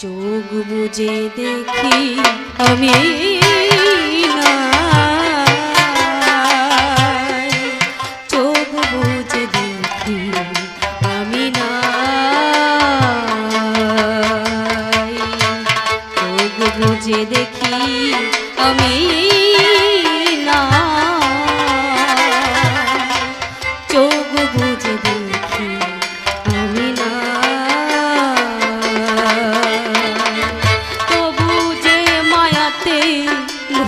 চোখ বুঝে দেখি আমি চোখ বুঝে দেখি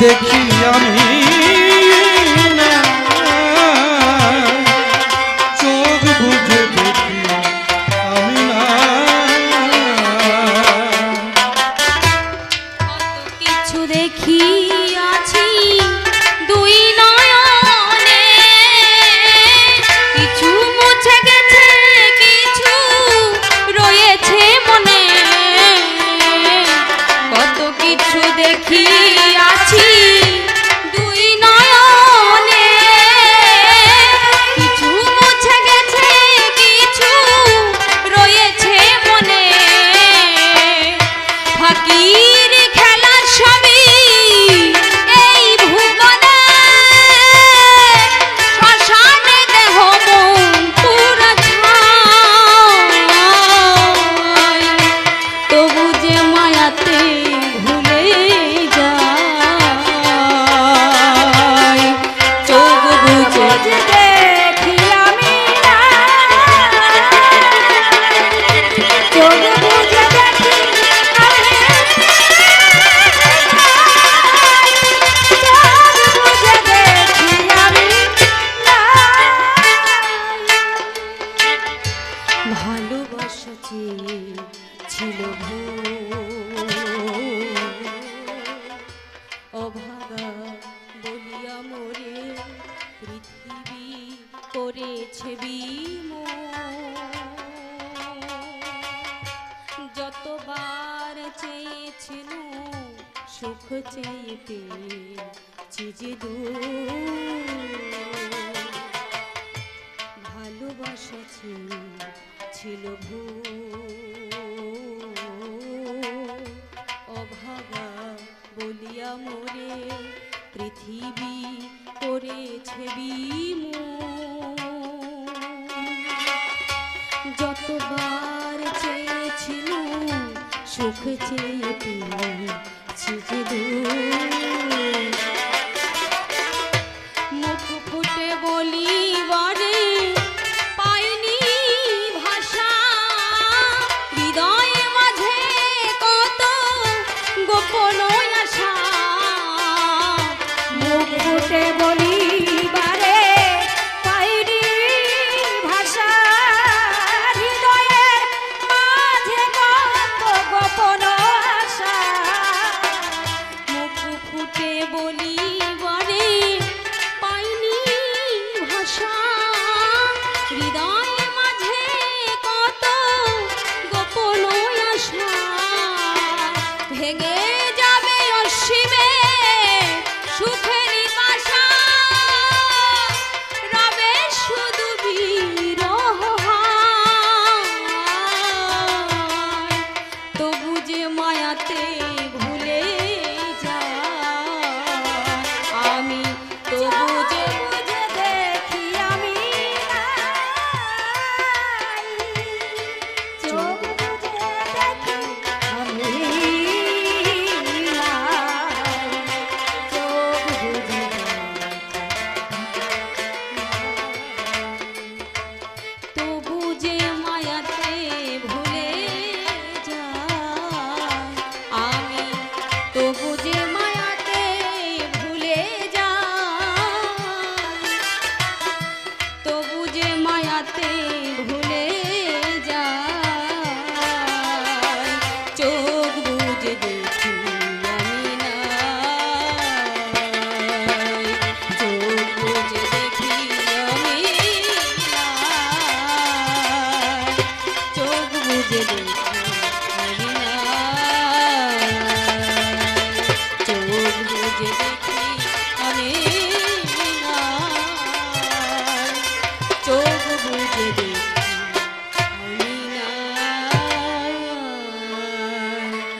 দেখি আমি। যে ছিল অভাগা বলিয়া মোরে পৃথিবী করেছে বিম যতবার চেয়েছিল সুখ চেয়েতে পেয়েছি দু ভালোবাসা ছিল ছিল ভূ অভাগা বলিয়া মোরে পৃথিবী করেছে বিমু যতবার চেয়েছিল সুখ চেয়ে তুমি যে ছুটে বলি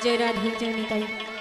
জয় রাধে জয় নিতাই।